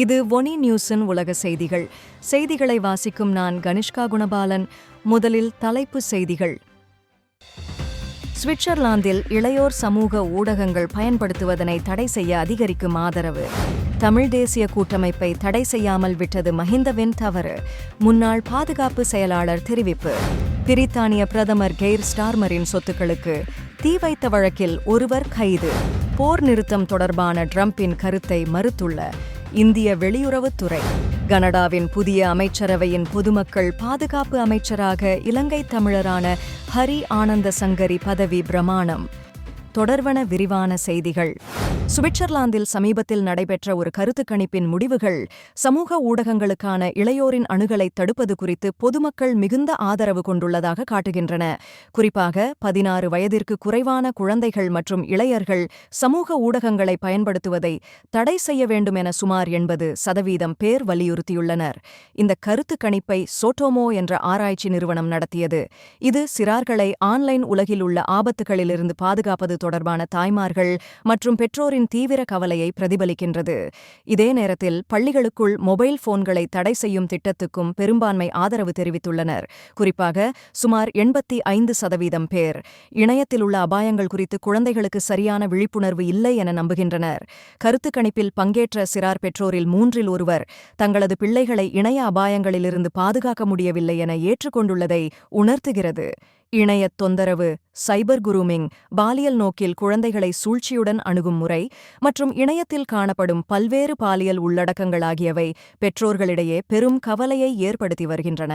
இது ஒனி நியூஸின் உலக செய்திகள். செய்திகளை வாசிக்கும் நான் கனிஷ்கா குணபாலன். முதலில் தலைப்பு செய்திகள். சுவிட்சர்லாந்தில் இளையோர் சமூக ஊடகங்கள் பயன்படுத்துவதனை தடை செய்ய அதிகரிக்கும் ஆதரவு. தமிழ் தேசிய கூட்டமைப்பை தடை செய்யாமல் விட்டது மஹிந்தவின் தவறு. முன்னாள் பாதுகாப்பு செயலாளர் தெரிவிப்பு. பிரித்தானிய பிரதமர் கெய்ர் ஸ்டார்மரின் சொத்துக்களுக்கு தீ வைத்த வழக்கில் ஒருவர் கைது. போர் நிறுத்தம் தொடர்பான ட்ரம்பின் கருத்தை மறுத்துள்ள இந்திய வெளியுறவுத்துறை கனடாவின் புதிய அமைச்சரவையின் பொதுமக்கள் பாதுகாப்பு அமைச்சராக இலங்கை தமிழரான ஹரி ஆனந்த சங்கரி பதவி பிரமாணம். தொடர்வன விரிவான செய்திகள். சுவிட்சர்லாந்தில் சமீபத்தில் நடைபெற்ற ஒரு கருத்து கணிப்பின் முடிவுகள் சமூக ஊடகங்களுக்கான இளையோரின் அணுகலை தடுப்பது குறித்து பொதுமக்கள் மிகுந்த ஆதரவு கொண்டுள்ளதாக காட்டுகின்றன. குறிப்பாக பதினாறு வயதிற்கு குறைவான குழந்தைகள் மற்றும் இளையர்கள் சமூக ஊடகங்களை பயன்படுத்துவதை தடை செய்ய வேண்டும் என சுமார் எண்பது சதவீதம் பேர் வலியுறுத்தியுள்ளனர். இந்த கருத்து கணிப்பை சோட்டோமோ என்ற ஆராய்ச்சி நிறுவனம் நடத்தியது. இது சிறார்களை ஆன்லைன் உலகில் உள்ள ஆபத்துகளிலிருந்து பாதுகாப்பது தொடர்பான தாய்மார்கள் மற்றும் பெற்றோரின் தீவிர கவலையை பிரதிபலிக்கின்றது. இதே நேரத்தில் பள்ளிகளுக்குள் மொபைல் போன்களை தடை செய்யும் திட்டத்துக்கும் பெரும்பான்மை ஆதரவு தெரிவித்துள்ளனர். குறிப்பாக சுமார் எண்பத்தி ஐந்து சதவீதம் பேர் இணையத்தில் உள்ள அபாயங்கள் குறித்து குழந்தைகளுக்கு சரியான விழிப்புணர்வு இல்லை என நம்புகின்றனர். கருத்து கணிப்பில் பங்கேற்ற சிறார் பெற்றோரில் மூன்றில் ஒருவர் தங்களது பிள்ளைகளை இணைய அபாயங்களிலிருந்து பாதுகாக்க முடியவில்லை என ஏற்றுக்கொண்டுள்ளதை உணர்த்துகிறது. இணையத் தொந்தரவு சைபர் குரூமிங் பாலியல் நோக்கில் குழந்தைகளை சூழ்ச்சியுடன் அணுகும் முறை மற்றும் இணையத்தில் காணப்படும் பல்வேறு பாலியல் உள்ளடக்கங்கள் ஆகியவை பெற்றோர்களிடையே பெரும் கவலையை ஏற்படுத்தி வருகின்றன.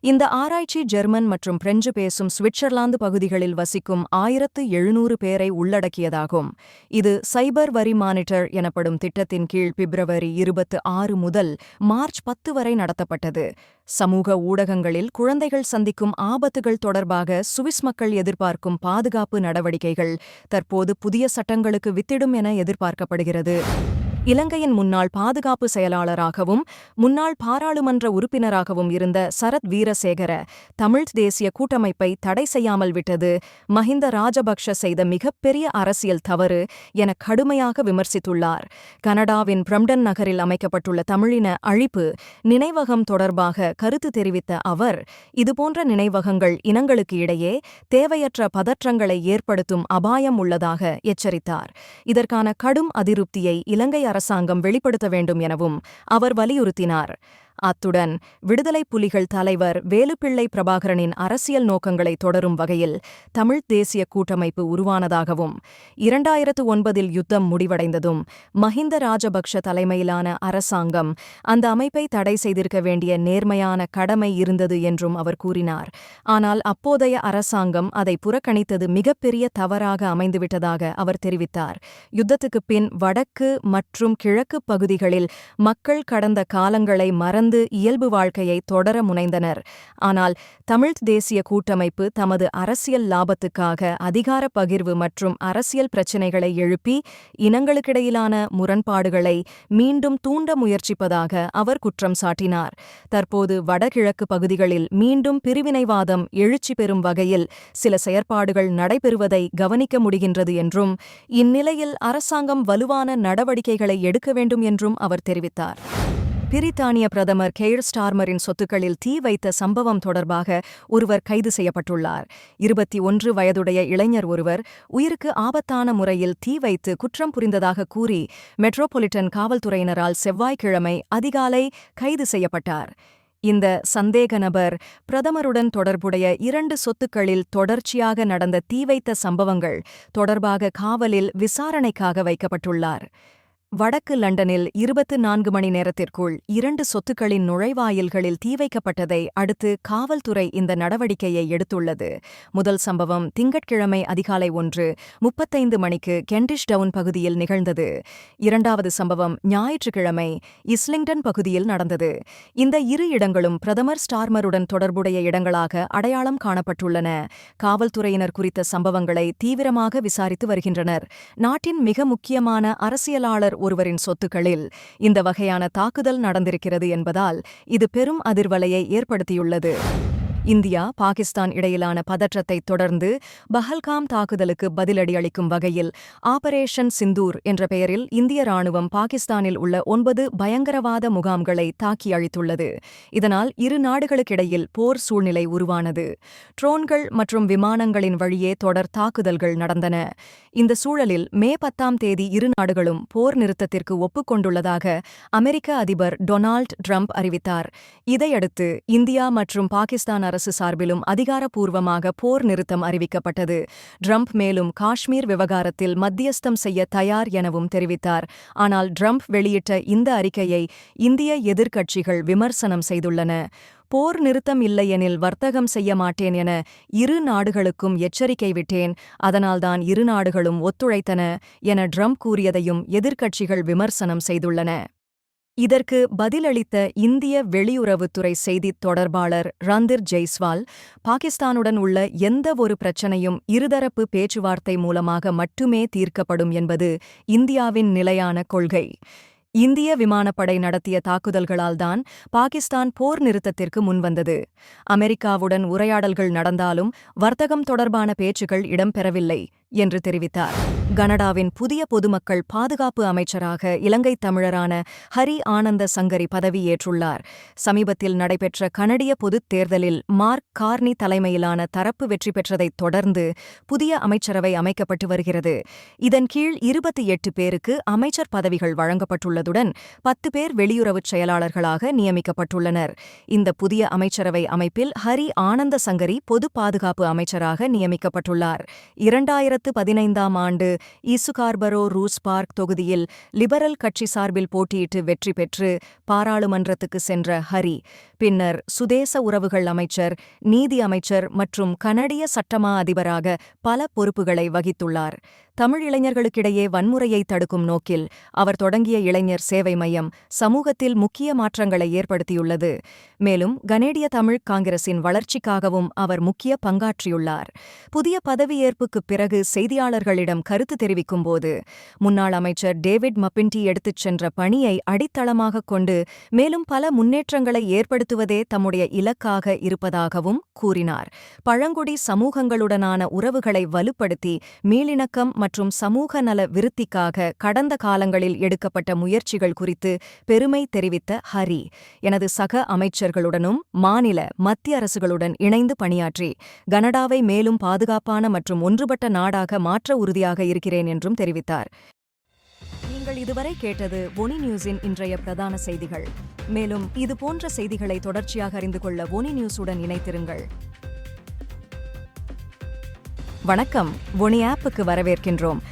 இந்த ஆராய்ச்சி ஜெர்மன் மற்றும் பிரெஞ்சு பேசும் சுவிட்சர்லாந்து பகுதிகளில் வசிக்கும் ஆயிரத்து எழுநூறு பேரை உள்ளடக்கியதாகும். இது சைபர் வரி மானிட்டர் எனப்படும் திட்டத்தின் கீழ் பிப்ரவரி இருபத்து ஆறு முதல் மார்ச் பத்து வரை நடத்தப்பட்டது. சமூக ஊடகங்களில் குழந்தைகள் சந்திக்கும் ஆபத்துகள் தொடர்பாக சுவிஸ் மக்கள் எதிர்பார்க்கும் பாதுகாப்பு நடவடிக்கைகள் தற்போது புதிய சட்டங்களுக்கு வித்திடும் என எதிர்பார்க்கப்படுகிறது. இலங்கையின் முன்னாள் பாதுகாப்பு செயலாளராகவும் முன்னாள் பாராளுமன்ற உறுப்பினராகவும் இருந்த சரத் வீரசேகர தமிழ் தேசிய கூட்டமைப்பை தடை செய்யாமல் விட்டது மஹிந்த ராஜபக்ஷ செய்த மிகப்பெரிய அரசியல் தவறு என கடுமையாக விமர்சித்துள்ளார். கனடாவின் பிரம்டன் நகரில் அமைக்கப்பட்டுள்ள தமிழின அழிப்பு நினைவகம் தொடர்பாக கருத்து தெரிவித்த அவர் இதுபோன்ற நினைவகங்கள் இனங்களுக்கு இடையே தேவையற்ற பதற்றங்களை ஏற்படுத்தும் அபாயம் உள்ளதாக எச்சரித்தார். இதற்கான கடும் அதிருப்தியை இலங்கை அரசாங்கம் வெளிப்படுத்த வேண்டும் எனவும் அவர் வலியுறுத்தினார். அத்துடன் விடுதலை புலிகள் தலைவர் வேலுப்பிள்ளை பிரபாகரனின் அரசியல் நோக்கங்களை தொடரும் வகையில் தமிழ்த் தேசிய கூட்டமைப்பு உருவானதாகவும் இரண்டாயிரத்து ஒன்பதில் யுத்தம் முடிவடைந்ததும் மஹிந்த ராஜபக்ஷ தலைமையிலான அரசாங்கம் அந்த அமைப்பை தடை செய்திருக்க வேண்டிய நேர்மையான கடமை இருந்தது என்றும் அவர் கூறினார். ஆனால் அப்போதைய அரசாங்கம் அதை புறக்கணித்தது மிகப்பெரிய தவறாக அமைந்துவிட்டதாக அவர் தெரிவித்தார். யுத்தத்துக்குப் பின் வடக்கு மற்றும் கிழக்கு பகுதிகளில் மக்கள் கடந்த காலங்களை மறந்து இயல்பு வாழ்க்கையை தொடர முனைந்தனர். ஆனால் தமிழ்த் தேசிய கூட்டமைப்பு தமது அரசியல் லாபத்துக்காக அதிகார பகிர்வு மற்றும் அரசியல் பிரச்சினைகளை எழுப்பி இனங்களுக்கிடையிலான முரண்பாடுகளை மீண்டும் தூண்ட முயற்சிப்பதாக அவர் குற்றம் சாட்டினார். தற்போது வடகிழக்கு பகுதிகளில் மீண்டும் பிரிவினைவாதம் எழுச்சி பெறும் வகையில் சில செயற்பாடுகள் நடைபெறுவதை கவனிக்க முடிகின்றது என்றும் இந்நிலையில் அரசாங்கம் வலுவான நடவடிக்கைகளை எடுக்க வேண்டும் என்றும் அவர் தெரிவித்தார். பிரித்தானிய பிரதமர் கெய்ர் ஸ்டார்மரின் சொத்துக்களில் தீ வைத்த சம்பவம் தொடர்பாக ஒருவர் கைது செய்யப்பட்டுள்ளார். இருபத்தி ஒன்று வயதுடைய இளைஞர் ஒருவர் உயிருக்கு ஆபத்தான முறையில் தீ வைத்து குற்றம் புரிந்ததாக கூறி மெட்ரோபாலிட்டன் காவல்துறையினரால் செவ்வாய்க்கிழமை அதிகாலை கைது செய்யப்பட்டார். இந்த சந்தேக நபர் பிரதமருடன் தொடர்புடைய இரண்டு சொத்துக்களில் தொடர்ச்சியாக நடந்த தீ வைத்த சம்பவங்கள் தொடர்பாக காவலில் விசாரணைக்காக வைக்கப்பட்டுள்ளார். வடக்கு லண்டனில் இருபத்து நான்கு மணி நேரத்திற்குள் இரண்டு சொத்துக்களின் நுழைவாயில்களில் தீ வைக்கப்பட்டதை அடுத்து காவல்துறை இந்த நடவடிக்கையை எடுத்துள்ளது. முதல் சம்பவம் திங்கட்கிழமை அதிகாலை ஒன்று முப்பத்தைந்து மணிக்கு கெண்டிஷ் டவுன் பகுதியில் நிகழ்ந்தது. இரண்டாவது சம்பவம் ஞாயிற்றுக்கிழமை இஸ்லிங்டன் பகுதியில் நடந்தது. இந்த இரு இடங்களும் பிரதமர் ஸ்டார்மருடன் தொடர்புடைய இடங்களாக அடையாளம் காணப்பட்டுள்ளன. காவல்துறையினர் குறித்த சம்பவங்களை தீவிரமாக விசாரித்து வருகின்றனர். நாட்டின் மிக முக்கியமான அரசியலாளர் ஒருவரின் சொத்துக்களில் இந்த வகையான தாக்குதல் நடந்திருக்கிறது என்பதால் இது பெரும் அதிர்வலையை ஏற்படுத்தியுள்ளது. இந்தியா பாகிஸ்தான் இடையிலான பதற்றத்தை தொடர்ந்து பஹல்காம் தாக்குதலுக்கு பதிலடி அளிக்கும் வகையில் ஆபரேஷன் சிந்தூர் என்ற பெயரில் இந்திய ராணுவம் பாகிஸ்தானில் உள்ள ஒன்பது பயங்கரவாத முகாம்களை தாக்கி அழித்துள்ளது. இதனால் இரு நாடுகளுக்கிடையில் போர் சூழ்நிலை உருவானது. ட்ரோன்கள் மற்றும் விமானங்களின் வழியே தொடர் தாக்குதல்கள் நடந்தன. இந்த சூழலில் மே பத்தாம் தேதி இரு நாடுகளும் போர் நிறுத்தத்திற்கு ஒப்புக்கொண்டுள்ளதாக அமெரிக்க அதிபர் டொனால்ட் ட்ரம்ப் அறிவித்தார். இதையடுத்து இந்தியா மற்றும் பாகிஸ்தான் அரசு சார்பிலும் அதிகாரப்பூர்வமாக போர் நிறுத்தம் அறிவிக்கப்பட்டது. ட்ரம்ப் மேலும் காஷ்மீர் விவகாரத்தில் மத்தியஸ்தம் செய்ய தயார் எனவும் தெரிவித்தார். ஆனால் ட்ரம்ப் வெளியிட்ட இந்த அறிக்கையை இந்திய எதிர்க்கட்சிகள் விமர்சனம் செய்துள்ளன. போர் நிறுத்தம் இல்லையெனில் வர்த்தகம் செய்ய மாட்டேன் என இரு நாடுகளுக்கும் எச்சரிக்கை விட்டேன். அதனால்தான் இரு நாடுகளும் ஒத்துழைத்தன என ட்ரம்ப் கூறியதையும் எதிர்க்கட்சிகள் விமர்சனம் செய்துள்ளன. இதற்கு பதிலளித்த இந்திய வெளியுறவுத்துறை செய்தித் தொடர்பாளர் ரந்திர் ஜெய்ஸ்வால் பாகிஸ்தானுடன் உள்ள எந்த ஒரு பிரச்சனையும் இருதரப்பு பேச்சுவார்த்தை மூலமாக மட்டுமே தீர்க்கப்படும் என்பது இந்தியாவின் நிலையான கொள்கை. இந்திய விமானப்படை நடத்திய தாக்குதல்களால்தான் பாகிஸ்தான் போர் நிறுத்தத்திற்கு முன்வந்தது. அமெரிக்காவுடன் உரையாடல்கள் நடந்தாலும் வர்த்தகம் தொடர்பான பேச்சுகள் இடம்பெறவில்லை. என்று தெரிவித்தார். கனடாவின் புதிய பொதுமக்கள் பாதுகாப்பு அமைச்சராக இலங்கை தமிழரான ஹரி ஆனந்த சங்கரி பதவியேற்றுள்ளார். சமீபத்தில் நடைபெற்ற கனடிய பொதுத் தேர்தலில் மார்க் கார்னி தலைமையிலான தரப்பு வெற்றி பெற்றதைத் தொடர்ந்து புதிய அமைச்சரவை அமைக்கப்பட்டு வருகிறது. இதன் கீழ் இருபத்தி எட்டு பேருக்கு அமைச்சர் பதவிகள் வழங்கப்பட்டுள்ளதுடன் பத்து பேர் வெளியுறவுச் செயலாளர்களாக நியமிக்கப்பட்டுள்ளனர். இந்த புதிய அமைச்சரவை அமைப்பில் ஹரி ஆனந்த சங்கரி பொது பாதுகாப்பு அமைச்சராக நியமிக்கப்பட்டுள்ளார். இரண்டாயிரத்து பதினைந்தாம் ஆண்டு ஈசுகார்பரோ ரூஸ் பார்க் தொகுதியில் லிபரல் கட்சி சார்பில் போட்டியிட்டு வெற்றி பெற்று பாராளுமன்றத்துக்கு சென்ற ஹரி. பின்னர் சுதேச உறவுகள் அமைச்சர் நீதி அமைச்சர் மற்றும் கனடிய சட்டமா அதிபராக பல பொறுப்புகளை வகித்துள்ளார். தமிழ் இளைஞர்களுக்கிடையே வன்முறையை தடுக்கும் நோக்கில் அவர் தொடங்கிய இளைஞர் சேவை மையம் சமூகத்தில் முக்கிய மாற்றங்களை ஏற்படுத்தியுள்ளது. மேலும் கனேடிய தமிழ் காங்கிரசின் வளர்ச்சிக்காகவும் அவர் முக்கிய பங்காற்றியுள்ளார். புதிய பதவியேற்புக்குப் பிறகு செய்தியாளர்களிடம் கருத்து தெரிவிக்கும்போது முன்னாள் அமைச்சர் டேவிட் மப்பின்டி எடுத்துச் சென்ற பணியை அடித்தளமாகக் கொண்டு மேலும் பல முன்னேற்றங்களை ஏற்படுத்துவதே தம்முடைய இலக்காக இருப்பதாகவும் கூறினார். பழங்குடி சமூகங்களுடனான உறவுகளை வலுப்படுத்தி மீளிணக்கம் மற்றும் சமூக நல விருத்திக்காக கடந்த காலங்களில் எடுக்கப்பட்ட முயற்சிகள் குறித்து பெருமை தெரிவித்த ஹரி எனது சக அமைச்சர்களுடனும் மாநில மத்திய அரசுகளுடன் இணைந்து பணியாற்றி கனடாவை மேலும் பாதுகாப்பான மற்றும் ஒன்றுபட்ட நாடாக மாற்ற உறுதியாக இருக்கிறேன் என்றும் தெரிவித்தார். நீங்கள் இதுவரை கேட்டது ஒனி நியூஸின் இன்றைய பிரதான செய்திகள். மேலும் இது போன்ற செய்திகளை தொடர்ச்சியாக அறிந்து கொள்ள ஒனி நியூஸுடன் இணைத்திருங்கள் வணக்கம். ஒனி ஆப்புக்கு வரவேற்கின்றோம்.